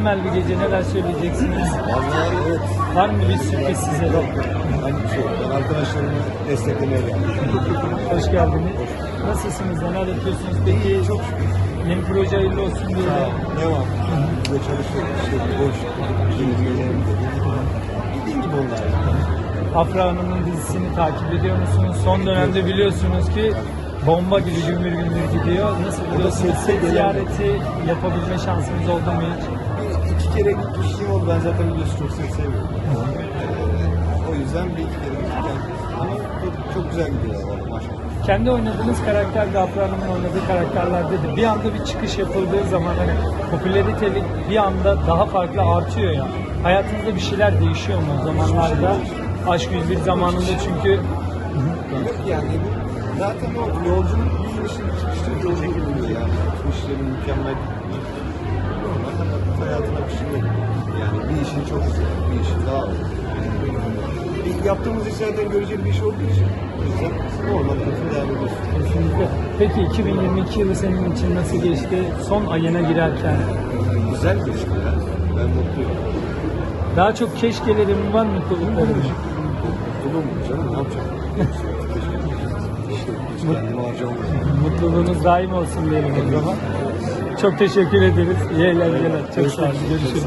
Mükemmel bir gece neler söyleyeceksiniz? Vallahi evet. Var mı bir sürpriz size de? Hani şey, ben arkadaşlarımı desteklemeye geldim. Hoş geldiniz. Nasılsınız? Neler yapıyorsunuz? Peki Çok yeni proje hayırlı olsun diye. devam. Ve çalışıyorum. İşte boş. Şimdi gelelim Bildiğin gibi onlar. Afra Hanım'ın dizisini takip ediyor musunuz? Son dönemde biliyorsunuz ki bomba gibi gümbür gümbür gidiyor. Nasıl gelen- ziyareti yapabilme şansınız oldu mu hiç? İki kere gitmişliğim oldu. Ben zaten biliyorsun çok seni seviyorum. Ee, o yüzden bir iki kere gittim. Ama çok- çok güzel gidiyor valla maşallah. Kendi oynadığınız karakter de Afra Hanım'ın oynadığı karakterlerdedir. Bir anda bir çıkış yapıldığı zaman hani popülaritelik bir anda daha farklı artıyor ya. Hayatınızda bir şeyler değişiyor mu o zamanlarda? Aşk 101 zamanında çünkü Yok yani bu zaten o yolculuk bir işin çıkışta bir yolculuk oluyor yani. Bu işlerin mükemmel Yani bir işin çok güzel, bir işin daha olur. Bir yaptığımız iş zaten göreceli bir iş olduğu için o yüzden normal hayatına devam ediyorsun. kesinlikle. Peki 2022 yılı senin için nasıl geçti? Son ayına girerken Güzel geçti ya. Ben mutluyum. daha çok keşkelerim var mutluluklarım. Mutluluğum mu canım ne yapacağım? İşte hiç kendimi. Mutluluğunuz daim olsun diyelim o zaman. Çok teşekkür ederiz. İyi eğlenceler. Çok sağ olun. Görüşürüz.